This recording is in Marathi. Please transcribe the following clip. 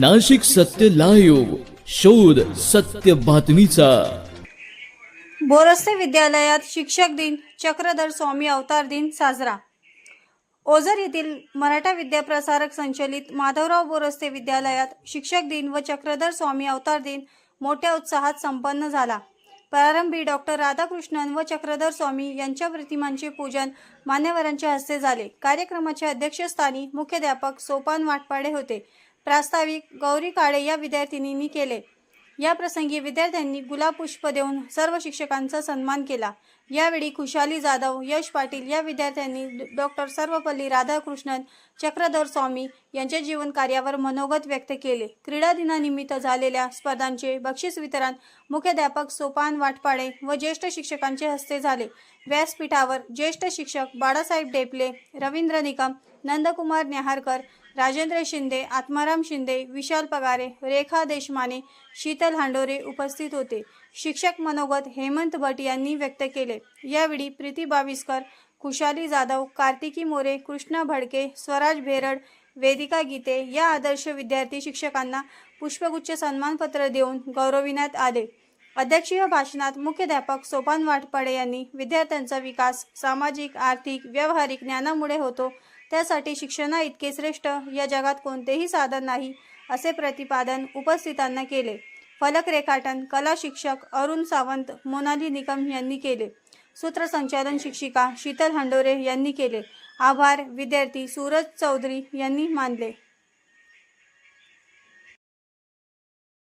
नाशिक सत्य लाईव्ह शोध सत्य बातमीचा. बोरस्ते विद्यालयात शिक्षक दिन चक्रधर स्वामी अवतार दिन साजरा. ओझर येथील मराठा विद्याप्रसारक संचलित माधवराव बोरस्ते विद्यालयात शिक्षक दिन व चक्रधर स्वामी अवतार दिन मोठ्या उत्साहात संपन्न झाला. प्रारंभी डॉक्टर राधाकृष्णन व चक्रधर स्वामी यांच्या प्रतिमांचे पूजन मान्यवरांच्या हस्ते झाले. कार्यक्रमाच्या अध्यक्षस्थानी मुख्याध्यापक सोपान वाटपाडे होते. प्रास्ताविक गौरी काळे या विद्यार्थिनींनी केले. या प्रसंगी विद्यार्थ्यांनी गुलाब पुष्प देऊन सर्व शिक्षकांचा सन्मान केला. यावेळी खुशाली जाधव यश पाटील या विद्यार्थ्यांनी डॉक्टर सर्वपल्ली राधाकृष्णन चक्रधर स्वामी यांच्या जीवन कार्यावर मनोगत व्यक्त केले. क्रीडा दिनानिमित्त झालेल्या स्पर्धांचे बक्षीस वितरण मुख्याध्यापक सोपान वाटपाडे व ज्येष्ठ शिक्षकांचे हस्ते झाले. व्यासपीठावर ज्येष्ठ शिक्षक बाळासाहेब डेपले रवींद्र निकम नंदकुमार नेहारकर राजेंद्र शिंदे आत्माराम शिंदे विशाल पगारे रेखा देशमाने शीतल हांडोरे उपस्थित होते. शिक्षक मनोगत हेमंत भट यांनी व्यक्त केले. यावेळी प्रीती बाविस्कर खुशाली जाधव कार्तिकी मोरे कृष्णा भडके स्वराज भेरड वेदिका गीते या आदर्श विद्यार्थी शिक्षकांना पुष्पगुच्छ सन्मानपत्र देऊन गौरविण्यात आले. अध्यक्षीय भाषणात मुख्याध्यापक सोपान वाटपाडे यांनी विद्यार्थ्यांचा विकास सामाजिक आर्थिक व्यावहारिक ज्ञानामुळे होतो त्यासाठी शिक्षणा इतके श्रेष्ठ. या जगात कोणतेही साधन नाही असे प्रतिपादन उपस्थितांना केले. फलक रेखाटन कला शिक्षक अरुण सावंत मोनाली निकम यांनी केले. सूत्रसंचालन शिक्षिका शीतल हंडोरे यांनी केले. आभार विद्यार्थी सूरज चौधरी यांनी मानले.